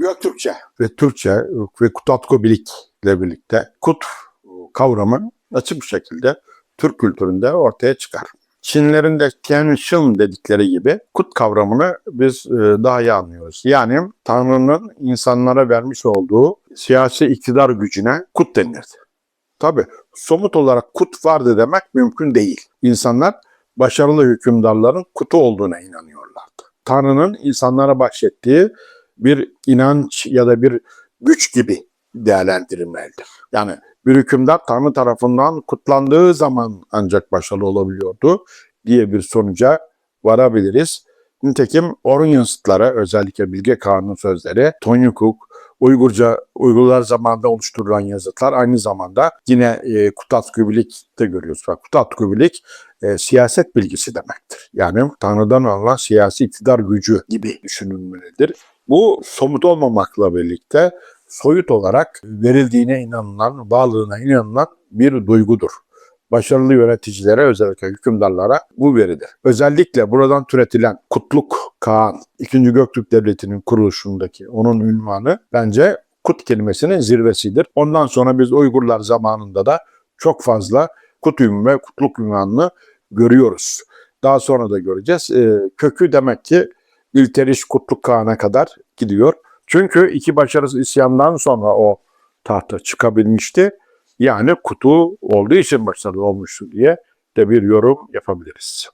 Göktürkçe ve Türkçe ve Kutatkobilik ile birlikte kut kavramı açık bir şekilde Türk kültüründe ortaya çıkar. Çinlerin de Tianxin dedikleri gibi kut kavramını biz e, daha iyi anlıyoruz. Yani Tanrı'nın insanlara vermiş olduğu siyasi iktidar gücüne kut denirdi. Tabi somut olarak kut vardı demek mümkün değil. İnsanlar başarılı hükümdarların kutu olduğuna inanıyorlardı. Tanrı'nın insanlara bahşettiği bir inanç ya da bir güç gibi değerlendirilmelidir. Yani bir hükümdar Tanrı tarafından kutlandığı zaman ancak başarılı olabiliyordu diye bir sonuca varabiliriz. Nitekim Orhun Yansıtları özellikle Bilge Kağan'ın sözleri, Tony Cook, Uygurca, Uygurlar zamanında oluşturulan yazıtlar aynı zamanda yine e, Kutatkubilik'te görüyoruz. Bak, Kutatkubilik e, siyaset bilgisi demektir. Yani Tanrı'dan alınan siyasi iktidar gücü gibi düşünülmelidir. Bu somut olmamakla birlikte soyut olarak verildiğine inanılan, bağlılığına inanılan bir duygudur. Başarılı yöneticilere özellikle hükümdarlara bu verilir. Özellikle buradan türetilen Kutluk Kağan, 2. Göktürk Devleti'nin kuruluşundaki onun ünvanı bence Kut kelimesinin zirvesidir. Ondan sonra biz Uygurlar zamanında da çok fazla Kut ünvanı ve Kutluk ünvanını görüyoruz. Daha sonra da göreceğiz. Ee, kökü demek ki İlteriş Kutluk Kağan'a kadar gidiyor. Çünkü iki başarısız isyandan sonra o tahta çıkabilmişti. Yani kutu olduğu için başarılı olmuştu diye de bir yorum yapabiliriz.